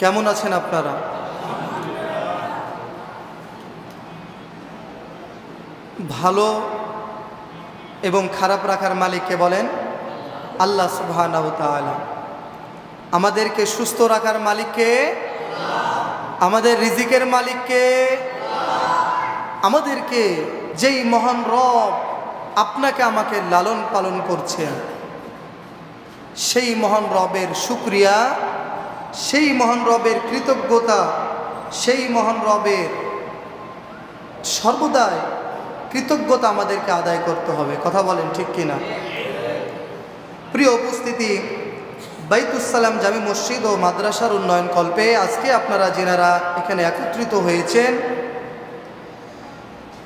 কেমন আছেন আপনারা? ভালো এবং খারাপ রাখার মালিককে বলেন? আল্লাহ তাআলা। আমাদেরকে সুস্থ রাখার মালিককে আমাদের রিজিকের মালিককে আমাদেরকে যেই মহান রব আপনাকে আমাকে লালন পালন করছেন, সেই মহান রবের শুক্রিয়া সেই মহান রবের কৃতজ্ঞতা, সেই মহান রবের সর্বদাই কৃতজ্ঞতা আমাদেরকে আদায় করতে হবে। কথা বলেন ঠিক কিনা? প্রিয় উপস্থিতি বাইতুসালাম জামি মসজিদ ও মাদ্রাসার উন্নয়ন কল্পে আজকে আপনারা যেনারা এখানে একত্রিত হয়েছেন,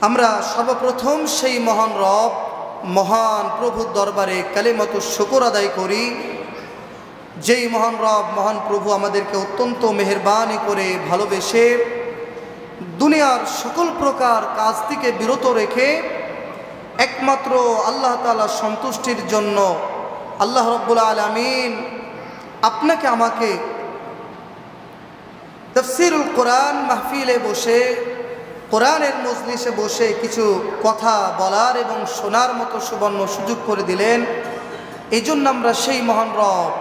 আমরা সর্বপ্রথম সেই মহান রব, মহান প্রভুর দরবারে কালিমত শুকর আদায় করি। যেই মহান রব, মহান প্রভু আমাদেরকে অত্যন্ত মেহরবানি করে ভালোবেসে দুনিয়ার সকল প্রকার কাজ থেকে বিরত রেখে একমাত্র আল্লাহ তালা সন্তুষ্টির জন্য আল্লাহ রব্বুল আলমিন আপনাকে আমাকে তফসিরুল কোরআন মাহফিলে বসে, কোরআনের মজলিসে বসে কিছু কথা বলার এবং শোনার মতো সুবর্ণ সুযোগ করে দিলেন। এই জন্য আমরা সেই মহান রব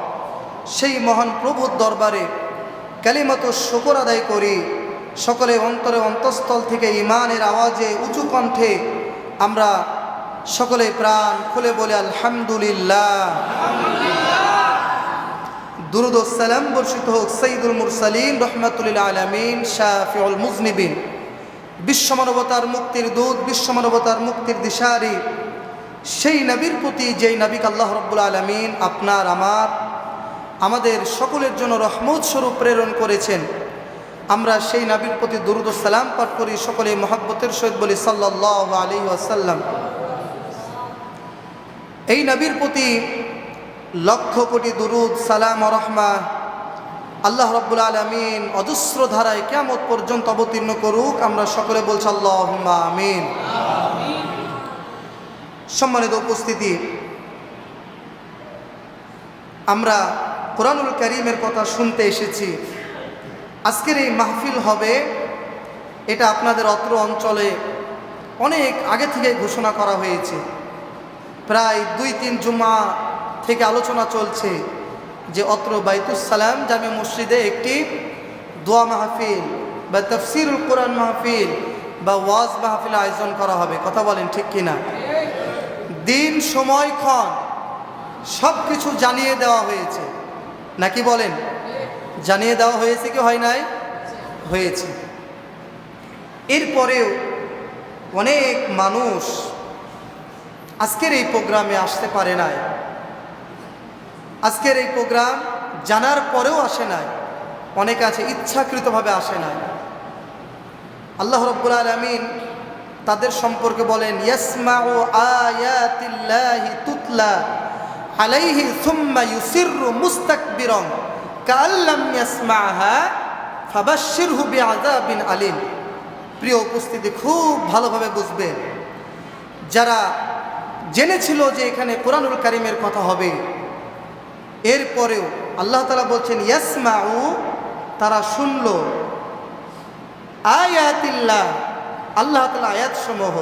সেই মহান প্রভুর দরবারে কালিমতো শকর আদায় করি। সকলে অন্তরে অন্তঃস্থল থেকে ইমানের আওয়াজে উঁচু কণ্ঠে আমরা সকলে প্রাণ খুলে বলে, আলহামদুলিল্লাহ। দুরুদ সালাম বর্ষিত হোক সঈদুল মুরসালিম রহমাতুল্লাহ আলমিন, শাফিউল মুজনিবিন। বিশ্বমানবতার মুক্তির দূত, বিশ্বমানবতার মুক্তির দিশারি। সেই নবীর প্রতি যেই নবীক আল্লাহ রব্বুল আলমিন আপনার, আমার আমাদের সকলের জন্য রহমত স্বরূপ প্রেরণ করেছেন। আমরা সেই নবীর প্রতি দুরুদ সালাম পাঠ করি সকলে মহাব্বতের সহিত বলি সাল্লাহ আলী আসাল্লাম এই নবীর প্রতি লক্ষ কোটি দুরুদ, সালাম রহমা আল্লাহ রব্বুল আলমিন অজস্র ধারায় কেমত পর্যন্ত অবতীর্ণ করুক। আমরা সকলে বলছি আল্লাহ আমিন। সম্মানিত উপস্থিতি, আমরা কোরআনুল করিমের কথা শুনতে এসেছি। আজকের এই মাহফিল হবে, এটা আপনাদের অত্র অঞ্চলে অনেক আগে থেকে ঘোষণা করা হয়েছে। প্রায় দুই তিন জুমা থেকে আলোচনা চলছে যে অত্র বাইতুসালাম জামে মসজিদে একটি দোয়া মাহফিল বা তফসিরুল কোরআন মাহফিল বা ওয়াজ মাহফিল আয়োজন করা হবে। কথা বলেন ঠিক কিনা? দিন, সময়, ক্ষণ সব কিছু জানিয়ে দেওয়া হয়েছে। নাকি বলেন? জানিয়ে দেওয়া হয়েছে কি হয় নাই? হয়েছে। এরপরেও অনেক মানুষ আজকের এই প্রোগ্রামে আসতে পারে নাই। আজকের এই প্রোগ্রাম জানার পরেও আসে নাই। অনেকে আছে ইচ্ছাকৃতভাবে আসে নাই। আল্লাহ রব্বুল আলমিন তাদের সম্পর্কে বলেন ইয়াসমা ও আয়াতিল্লাহি তুতলা। আলাইহি সুম্মা ইউসিররু মুস্তাকবিরন, কাল্লাম ইয়াসমাহা ফাবাশশিরহু বিআযাবিন আলিম। প্রিয় উপস্থিতি, খুব ভালোভাবে বুঝবেন। যারা জেনেছিল যে এখানে কোরআনুল কারিমের কথা হবে এরপরেও আল্লাহ তালা বলছেন, ইয়াসমাউ, তারা শুনল। আয়াতিল্লাহ, আল্লাহ তালা আয়াত সমূহ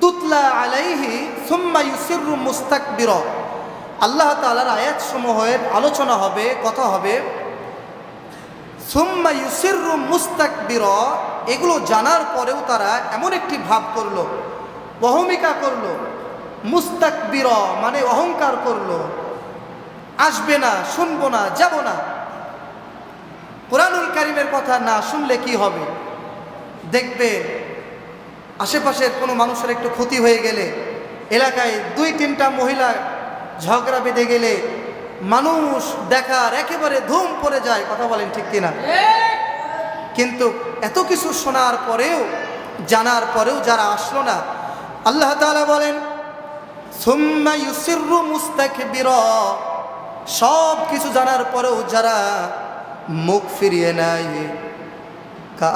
তুতলা আলাইহি সুম্মা ইউসিরু মুস্তাকবির। আল্লাহ তালার আয়াত সমূহের আলোচনা হবে, কথা হবে, সুম্মা ইউসিরু মুস্তাকবির, এগুলো জানার পরেও তারা এমন একটি ভাব করল, অহমিকা করল, মুস্তাকবির মানে অহংকার করল, আসবে না, শুনব না, যাব না। কোরআনুল কারিমের কথা না শুনলে কি হবে? দেখবে আশেপাশের কোনো মানুষের একটু ক্ষতি হয়ে গেলে, এলাকায় দুই তিনটা মহিলা ঝগড়া বেঁধে গেলে মানুষ দেখার একেবারে ধুম পড়ে যায়, কথা বলেন ঠিক কিনা? কিন্তু এত কিছু শোনার পরেও, জানার পরেও যারা আসলো না, আল্লাহ তাআলা বলেন মুস্তাকবির সব কিছু জানার পরেও যারা মুখ ফিরিয়ে নেয় কা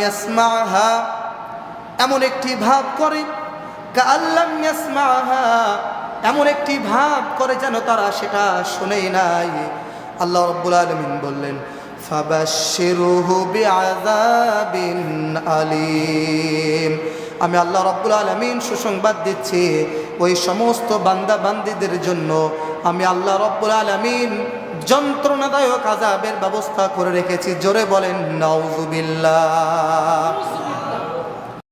ইয়াসমাহা এমন একটি ভাব করে এমন একটি ভাব করে যেন তারা সেটা শুনেই নাই। আল্লাহ রব্বুল আলমিন বললেন আলিম। আমি আল্লাহ রব্বুল আলমিন সুসংবাদ দিচ্ছি, ওই সমস্ত বান্দা বান্দিদের জন্য। আমি আল্লাহ রব্বুল আলমিন যন্ত্রণাদায়ক আজাবের ব্যবস্থা করে রেখেছি। জোরে বলেন নাউজুবিল্লাহ